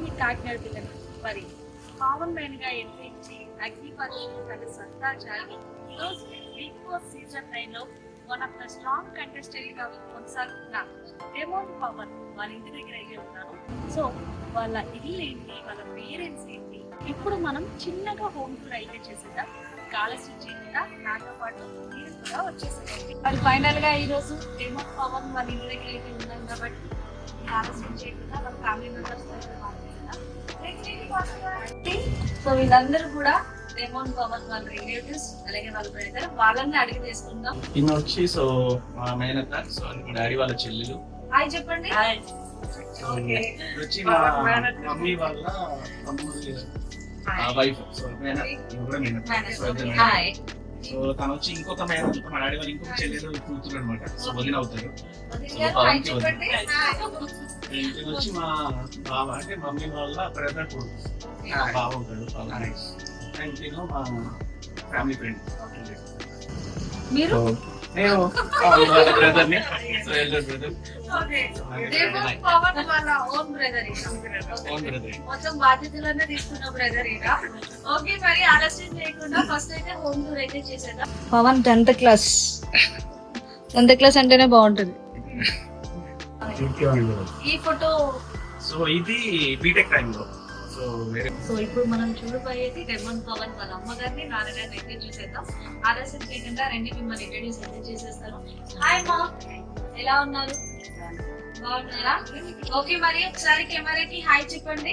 మీ కాకినాడ పిల్లలు మరి కామన్ మ్యాన్గా ఎంట్రించి అగ్ని పరీక్షలు తన సత్తా జాగి ఈరోజు బిగ్ బాస్ సీజన్ నైన్లో వన్ ఆఫ్ ద స్ట్రాంగ్ కంటెస్టెంట్గా కొనసాగుతున్న డెమోన్ పవన్ వాళ్ళ ఇంటి దగ్గర అయ్యి ఉన్నాను. సో వాళ్ళ ఇల్లు ఏంటి వాళ్ళ పేరెంట్స్ ఏంటి? ఇప్పుడు మనం చిన్నగా హోమ్ టూర్ అయితే చేసేద్దాం. ఆలస్యం చేయకుండా నాతో పాటు మీరు కూడా వచ్చేసేయండి. మరి ఫైనల్గా ఈ రోజు డెమోన్ పవన్ వాళ్ళ ఇంటి దగ్గర అయితే ఉన్నాం కాబట్టి ఆలస్యం చేయకుండా వాళ్ళ ఫ్యామిలీ మెంబర్స్ సో వీళ్ళందరూ కూడా డెమోన్ పవన్ వాళ్ళ రిలేటివ్స్ అలాగే వాళ్ళ బ్రదర్ వాళ్ళని అడిగి తీసుకుందాం. వచ్చి సో మా మేనత్త సో మా డాడీ వాళ్ళ చెల్లెలు. హాయ్ చెప్పండి. వచ్చి మా మమ్మీ వాళ్ళ తమ్ముడు వైఫ్ సో మేనత్. హాయ్ సో తను వచ్చి ఇంకొక మేనత్ మా డాడీ వాళ్ళ ఇంకొక చెల్లెలు కూతురు అనమాట సో వదిన అవుతారు. వచ్చి మా బావ అంటే మమ్మీ వాళ్ళ బ్రదర్ కొడుకు. బావ ఉంటాడు నైస్ అండ్ నేను మా ఫ్యామిలీ ఫ్రెండ్ మీరు? నేను బ్రదర్ని సో ఎల్డర్ బ్రదర్ మొత్తం బాధ్యతలన్నీ తీసుకున్న బ్రదర్ ఇక ఓకే మరి ఆలస్యం చేయకుండా ఫస్ట్ అయితే హోమ్ టూర్ అయితే చేసేద్దాం. Pavan tenth class. Tenth class అంటేనే బాగుంటుంది. ఈ ఫోటో సో ఇది బీటెక్ టైం లో. సో ఇప్పుడు మనం చూడబోయేది డెమన్ పవన్ వాళ్ళ అమ్మగారిని నాన్నగారిని అయితే చూసేద్దాం. ఆలస్యం చేయకుండా రెండు మిమ్మల్ని ఇంట్రడ్యూస్ అయితే చేసేస్తాను. హాయ్ మా ఎలా ఉన్నారు? బాగున్నారా? ఓకే మరి ఒకసారి కెమెరాకి హాయ్ చెప్పండి.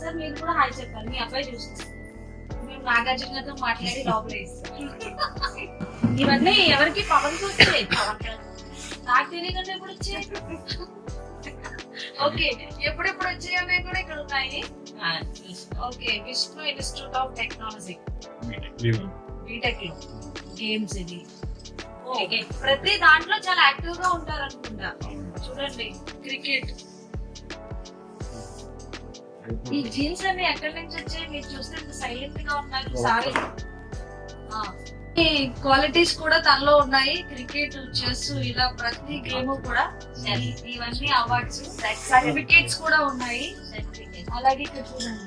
సార్ మీరు కూడా హాయ్ చెప్పండి. మీ అబ్బాయి చూసి. మేము నాగార్జునతో మాట్లాడి లోపల. ఇవన్నీ ఎవరికి పవన్ వచ్చాయి. పవన్. నాకు తెలియకుండా ఎప్పుడు వచ్చాయి? ఓకే ఎప్పుడెప్పుడు వచ్చాయి అనేవి కూడా ఇక్కడ ఉన్నాయి? Okay Vishnu Institute of Technology బీటెక్లో గేమ్స్ ఇది. ప్రతి దాంట్లో చాలా యాక్టివ్గా ఉంటారు అనుకుంటా చూడండి క్రికెట్ ఈ జీన్స్ అన్ని ఎక్కడి నుంచి వచ్చాయి? మీరు చూస్తే సైలెంట్గా ఉన్నారు. సారీ ఈ క్వాలిటీస్ కూడా తనలో ఉన్నాయి. క్రికెట్ చెస్ ఇలా ప్రతి గేమ్ కూడా ఇవన్నీ అవార్డ్స్ సర్టిఫికేట్స్ కూడా ఉన్నాయి. అలాగే ఇక్కడ చూడండి.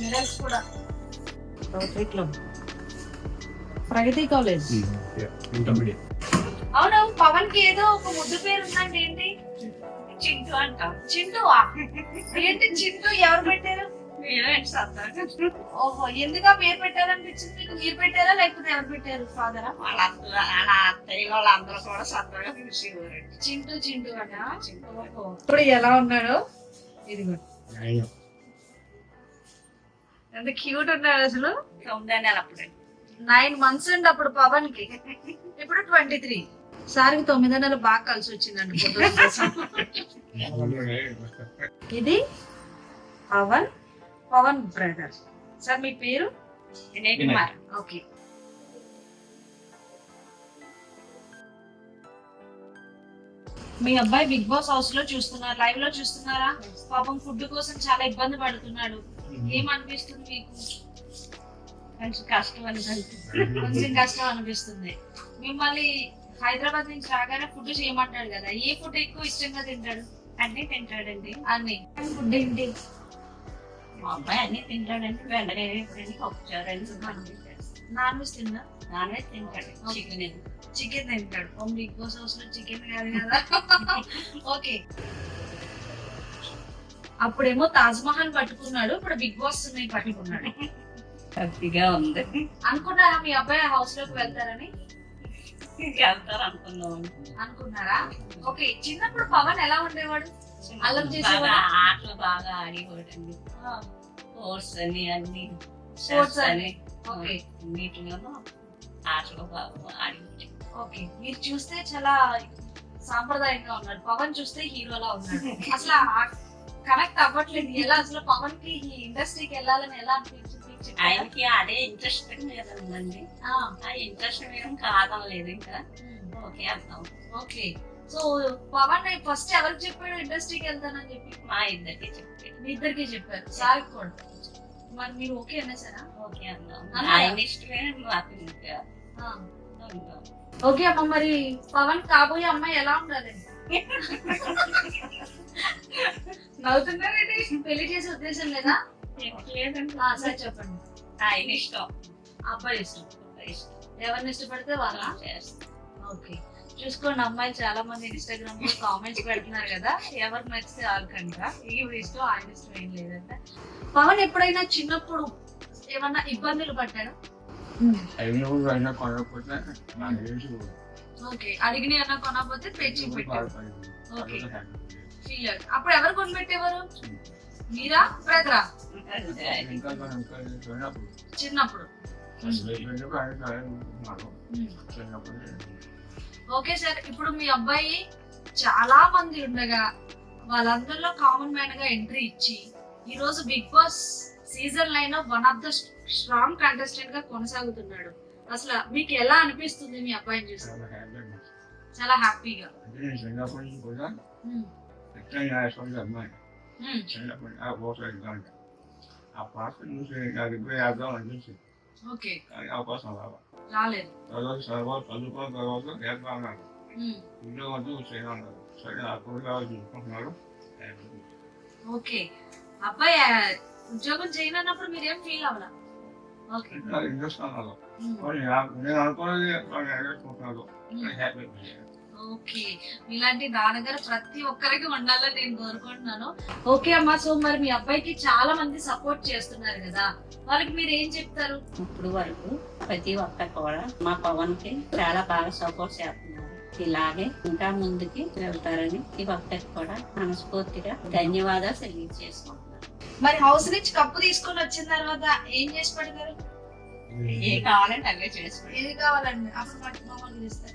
మెడల్స్ కూడా. ప్రగతి కాలేజ్. అవును పవన్కి ఏదో ఒక ముద్దు పేరు ఉందండి ఏంటి? చింటూ అంట. చింటూవా ఏంటి చింటూ? ఎవరు పెట్టారు? ఓహో ఎందుకు ఆ పేరు పెట్టారనిపించింది మీకు మీరు పెట్టారా? లేకపోతే ఎవరు పెట్టారు? ఫాదరా వాళ్ళందరూ కూడా సరదాగా చింటూ చింటూ అట ఓహో. ఇప్పుడు ఎలా ఉన్నాడో? ఇదిగో. ఎంత క్యూట్ ఉన్నాడు అసలు. తొమ్మిది నెల అప్పుడే. నైన్ మంత్స్ అండి అప్పుడు పవన్కి ఇప్పుడు ట్వంటీ త్రీ. సార్కి తొమ్మిది నెలలు బాగా కలిసి వచ్చిందండి ఇది పవన్ పవన్ బ్రదర్. సార్ మీ పేరు? ఓకే. మీ అబ్బాయి బిగ్ బాస్ హౌస్లో చూస్తున్నారు. లైవ్లో చూస్తున్నారా? పాపం ఫుడ్ కోసం చాలా ఇబ్బంది పడుతున్నాడు. ఏమనిపిస్తుంది మీకు? కొంచెం కష్టం అనిపిస్తుంది. కొంచెం కష్టం అనిపిస్తుంది. మిమ్మల్ని హైదరాబాద్ నుంచి రాగానే ఫుడ్ చేయమంటాడు కదా. ఏ ఫుడ్ ఎక్కువ ఇష్టంగా తింటాడు? అన్ని తింటాడండి. అన్ని. ఫుడ్ ఏంటి? మా అబ్బాయి అన్ని తింటాడండి. బెండకాయ పప్పుచారు అని. నాన్ వెజ్ తిన్నా నాన్ వెజ్ తింటాడు. చికెన్ చికెన్ తింటాడు. ఓ బిగ్ బాస్ హౌస్లో చికెన్ కాదు కదా. ఓకే. అప్పుడేమో తాజ్ మహల్ పట్టుకున్నాడు. ఇప్పుడు బిగ్ బాస్ పట్టుకున్నాడు. హ్యాపీగా ఉంది. అనుకున్నారా మీ అబ్బాయి హౌస్లోకి వెళ్తారని? వెళ్తారు అనుకున్నాం అనుకున్నారా? ఓకే చిన్నప్పుడు పవన్ ఎలా ఉండేవాడు? అల్లరి చేసేవాడా? ఆటలు బాగా ఆడేవాడండి. స్పోర్ట్స్ అని అన్ని chess అని. ఓకే. అన్నిటిలోనూ ఆటలు బాగా ఆడేవాడు. ఓకే మీరు చూస్తే చాలా సాంప్రదాయంగా ఉన్నాడు. పవన్ చూస్తే హీరోలా ఉన్నాడు. అసలు కనెక్ట్ అవ్వట్లేదు. ఎలా అసలు పవన్కి ఈ ఇండస్ట్రీకి వెళ్ళాలని ఎలా అనిపించింది? ఆయనకి అదే ఇంట్రెస్ట్ ఉందండి ఆ, ఇంట్రెస్ట్ మీద కాదం లేదు ఇంకా. ఉమ్, ఓకే అర్థం. ఓకే. సో పవన్ ఫస్ట్ ఎవరికి చెప్పాడు ఇండస్ట్రీకి వెళ్తానని చెప్పి? మా ఇద్దరికి చెప్పాడు. మీ ఇద్దరికి చెప్పారు. సార్ కూడా మరి మీరు ఓకే అనేసారా? ఓకే అన్నాం. ఆయన ఇష్టమే మాకు ఇంకా. ఓకే అమ్మ మరి పవన్ కాబోయే అమ్మాయి ఎలా ఉండాలండి నవ్వుతున్నారండి పెళ్ళి చేసే ఉద్దేశం లేదా? లేదండి సరే చెప్పండి. ఆయన ఇష్టం. అబ్బాయి ఇష్టం. ఎవరిని ఇష్టపడితే వాళ్ళ? ఓకే. చూసుకోండి అమ్మాయిలు చాలా మంది ఇన్స్టాగ్రామ్లో కామెంట్స్ పెడుతున్నారు కదా. ఎవరు నచ్చితే వాళ్ళకంట. ఈ ఇష్టం ఆయన ఇష్టం ఏం లేదంట. పవన్ ఎప్పుడైనా చిన్నప్పుడు ఏమన్నా ఇబ్బందులు పడ్డాడు ఓకే. అడిగిన అన్న కొనకపోతే తెచ్చి పెట్టాడు బాధపడింది. ఓకే. ఫీల్ అప్పుడు ఎవరు కొనిపెట్టేవారు? మీరా బ్రదరా? చిన్నప్పుడు. ఓకే సార్ ఇప్పుడు మీ అబ్బాయి చాలా మంది ఉండగా వాళ్ళందరిలో కామన్ మ్యాన్గా ఎంట్రీ ఇచ్చి ఈ రోజు Big Boss season nine one of the strong కంటెస్టెంట్గా కొనసాగుతున్నాడు. అసలు మీకు ఎలా అనిపిస్తుంది మీ అబ్బాయిని చూసి? చాలా హ్యాపీగా చిన్నప్పటి ఆ పోస్ట్ ఎగ్జామ్ ఆ పాస్ చూసి నాకు ఇప్పుడు వేద్దాం అనిపించింది ఓకే కానీ అవకాశం రావాలి రాలేదు తర్వాత తర్వాత చదువుకున్న తర్వాత వేద్దాం అన్నారు ఉమ్, ఉద్యోగం చేయడం అన్నారు సరే ఆ కూరగాయలు చూసుకుంటున్నారు ఓకే అబ్బాయి ఆ, ఉద్యోగం చేయనన్నప్పుడు మీరేం ఫీల్ అవ్వాల ఇంట్రెస్ట్ అన్నారు నేను అనుకున్నది వాళ్ళు. Happy okay. ఇలాంటి నాన్నగారు ప్రతి ఒక్కరికి ఉండాలని నేను కోరుకుంటున్నాను. ఓకే అమ్మా సో మరి మీ అబ్బాయికి చాలా మంది సపోర్ట్ చేస్తున్నారు కదా. వాళ్ళకి మీరు ఏం చెప్తారు? ఇప్పుడు వరకు ప్రతి ఒక్కరు కూడా మా పవన్కి చాలా బాగా సపోర్ట్ చేస్తున్నారు. ఇలాగే ఇంకా ముందుకి వెళ్తారని ఈ ఒక్కరికి కూడా మనస్ఫూర్తిగా ధన్యవాదాలు తెలియజేసుకుంటున్నాను. మరి హౌస్ నుంచి కప్పు తీసుకొని వచ్చిన తర్వాత ఏం చేసి పెడతారు? ఏ కావాలంటే అవే చేసుకుంటాం ఏది కావాలండి? అప్పుడు మట్టి మమ్మల్ని ఇస్తారు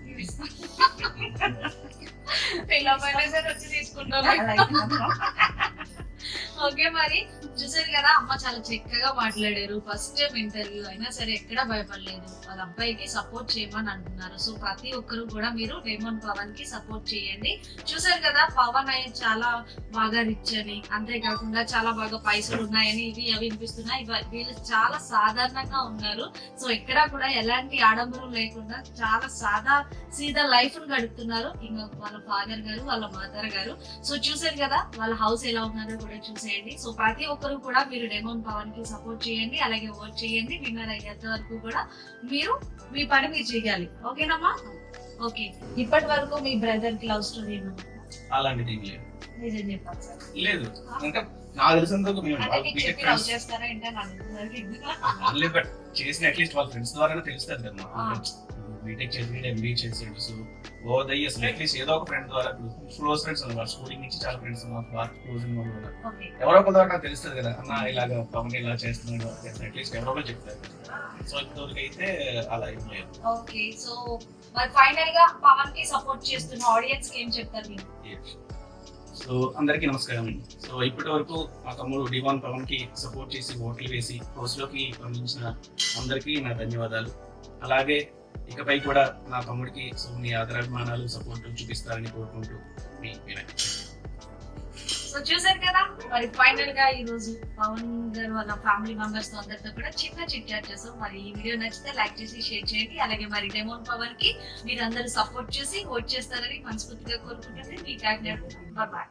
పిల్లపైన సరే వచ్చి తీసుకుంటాం. ఓకే మరి. చూసారు కదా అమ్మ చాలా చక్కగా మాట్లాడారు. ఫస్ట్ టైం ఇంటర్వ్యూ అయినా సరే ఎక్కడా భయపడలేదు. వాళ్ళ అబ్బాయికి సపోర్ట్ చేయమని అంటున్నారు. సో ప్రతి ఒక్కరు కూడా మీరు రేమోన్ పవన్కి సపోర్ట్ చేయండి. చూసారు కదా పవన్ అయ్యి చాలా బాగా రిచ్ అని అంతేకాకుండా చాలా బాగా పైసలు ఉన్నాయని ఇవి అవి వినిపిస్తున్నాయి. వీళ్ళు చాలా సాధారణంగా ఉన్నారు. సో ఎక్కడా కూడా ఎలాంటి ఆడంబరం లేకుండా చాలా సాదా సీదా లైఫ్ను గడుపుతున్నారు. ఇంకా వాళ్ళ ఫాదర్ గారు వాళ్ళ మదర్ గారు. సో చూసారు కదా వాళ్ళ హౌస్ ఎలా ఉన్నారో కూడా చూసేయండి సో ప్రతి ఒక్కరు కూడా మీరు డెమోన్ పవన్కి సపోర్ట్ చేయండి అలాగే ఓట్ చేయండి విన్నర్ అయ్యేంత వరకు కూడా మీరు మీ పని మీరు చేయాలి. ఓకేనమ్మా? ఓకే. ఇప్పటి వరకు మీ బ్రదర్కి లవ్ స్టోరీ అలాంటిది లేదు. నిజం చెప్పాలి సార్. లేదు. అంటే నాకు తెలిసినంత చేసిన అట్లీస్ట్ వాళ్ళ ఫ్రెండ్స్ ద్వారా తెలుస్తుంది కదా. బీటెక్ చేసి ఎంబీఏ చేసాడు సో ఓదయ్యి అసలు అట్లీస్ట్ ఏదో ఒక ఫ్రెండ్ ద్వారా క్లోజ్ ఫ్రెండ్స్ ఉన్నారు స్కూలింగ్ నుంచి చాలా ఫ్రెండ్స్ ఉన్నారు బాగా క్లోజ్ ఉన్న వాళ్ళు ఎవరో ఒక ద్వారా నాకు తెలుస్తుంది కదా అన్న ఇలాగ పవన్ ఇలా చేస్తున్నాడు అట్లీస్ట్ ఎవరో చెప్తారు. సో ఇంతవరకు అయితే అలా ఏం ఓకే సో మరి ఫైనల్గా పవన్కి సపోర్ట్ చేస్తున్న ఆడియన్స్కి ఏం చెప్తారు మీరు? సో అందరికీ నమస్కారం అండి. సో ఇప్పటి వరకు మా తమ్ముడు డివాన్ పవన్కి సపోర్ట్ చేసి ఓట్లు వేసి హౌస్లోకి పంపించిన అందరికీ నా ధన్యవాదాలు. అలాగే ఇకపై కూడా నా తమ్ముడికి సో మీ ఆదరాభిమానాలు సపోర్ట్ చూపిస్తారని కోరుకుంటూ మీ వినయ్ సో చూసారు కదా మరి ఫైనల్గా ఈ రోజు పవన్ గారు వాళ్ళ ఫ్యామిలీ మెంబర్స్తో అందరితో కూడా చిన్న చిట్చాట్ చేసాం మరి ఈ వీడియో నచ్చితే లైక్ చేసి షేర్ చేయండి. అలాగే మరి డెమోన్ పవన్కి మీరు అందరూ సపోర్ట్ చేసి ఓట్ చేస్తారని మనస్ఫూర్తిగా కోరుకుంటుంది మీ కాకినాడ బాయ్